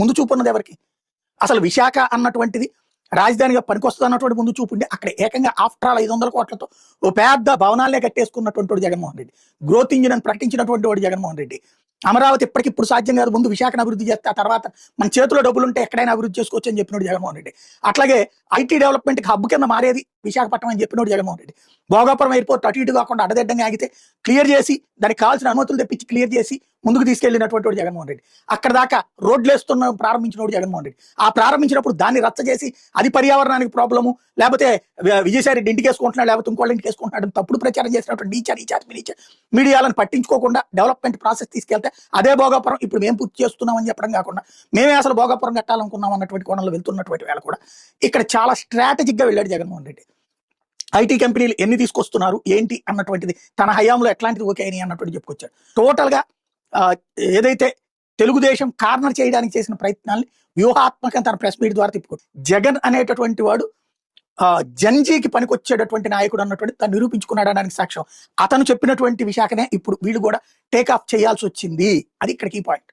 ముందు చూపు ఉన్నది ఎవరికి? అసలు విశాఖ అన్నటువంటిది రాజధానిగా పనికొస్తుంది అన్నటువంటి ముందు చూపు ఉండి అక్కడ ఏకంగా ఆఫ్టర్ ఆల్ ఐదు వందల కోట్లతో ఓ పెద్ద భవనాలే కట్టేసుకున్నటువంటి వాడు జగన్మోహన్ రెడ్డి. గ్రోత్ ఇంజిన్ అని ప్రకటించినటువంటి వాడు జగన్మోహన్ రెడ్డి. అమరావతి ఇప్పటికిప్పుడు సాధ్యం కాదు. ముందు విశాఖను అభివృద్ధి చేస్తే ఆ తర్వాత మన చేతిలో డబ్బులు ఉంటే ఎక్కడైనా అభివృద్ధి చేసుకోవచ్చు అని చెప్పినోడు జగన్మోహన్ రెడ్డి. అట్లాగే ఐటీ డెవలప్మెంట్ హబ్ కింద మారేది విశాఖపట్నం అని చెప్పినోడు జగన్మోహన్ రెడ్డి. భోగాపురం ఎయిర్పోర్ట్ అటు ఇటు కాకుండా అడ్డదిడ్డంగా ఆగితే క్లియర్ చేసి దానికి కావాల్సిన అనుమతులు తెప్పించి క్లియర్ చేసి ముందుకు తీసుకెళ్ళినటువంటి వాడు జగన్మోహన్ రెడ్డి. అక్కడ దాకా రోడ్లు వేస్తున్న ప్రారంభించినోడు జగన్మోహన్ రెడ్డి. ఆ ప్రారంభించినప్పుడు దాన్ని రచ్చ చేసి అది పర్యావరణానికి ప్రాబ్లము లేకపోతే విజయసాయిరెడ్డి ఇంటికి వేసుకుంటున్నాడు లేకపోతే ఇంకోళ్ళ ఇంటికి వేసుకుంటున్నాడు తప్పుడు ప్రచారం చేసినటువంటి టీచర్ టీచర్ టీచర్ మీడియాలను పట్టించుకోకుండా డెవలప్మెంట్ ప్రాసెస్ తీసుకెళ్తే అదే భోగాపురం ఇప్పుడు మేము పూర్తి చేస్తున్నామని చెప్పడం కాకుండా మేమే అసలు భోగాపురం కట్టాలనుకున్నాం అన్నటువంటి కోణంలో వెళ్తున్నటువంటి వేళ కూడా ఇక్కడ చాలా స్ట్రాటజిక్గా వెళ్ళాడు జగన్మోహన్ రెడ్డి. ఐటీ కంపెనీలు ఎన్ని తీసుకొస్తున్నారు ఏంటి అన్నటువంటిది తన హయాంలో ఎట్లాంటిది ఓకే అయినాయి అన్నటువంటి చెప్పుకొచ్చాడు. టోటల్గా ఏదైతే తెలుగుదేశం కార్నర్ చేయడానికి చేసిన ప్రయత్నాల్ని వ్యూహాత్మకంగా తన ప్రెస్ మీట్ ద్వారా తిప్పుకో జగన్ అనేటటువంటి వాడు జన్జీకి పనికొచ్చేటటువంటి నాయకుడు అన్నటువంటి తను నిరూపించుకున్నాడు అనడానికి సాక్ష్యం. అతను చెప్పినటువంటి విశాఖనే ఇప్పుడు వీళ్ళు కూడా టేక్ ఆఫ్ చేయాల్సి వచ్చింది అది ఇక్కడికి పాయింట్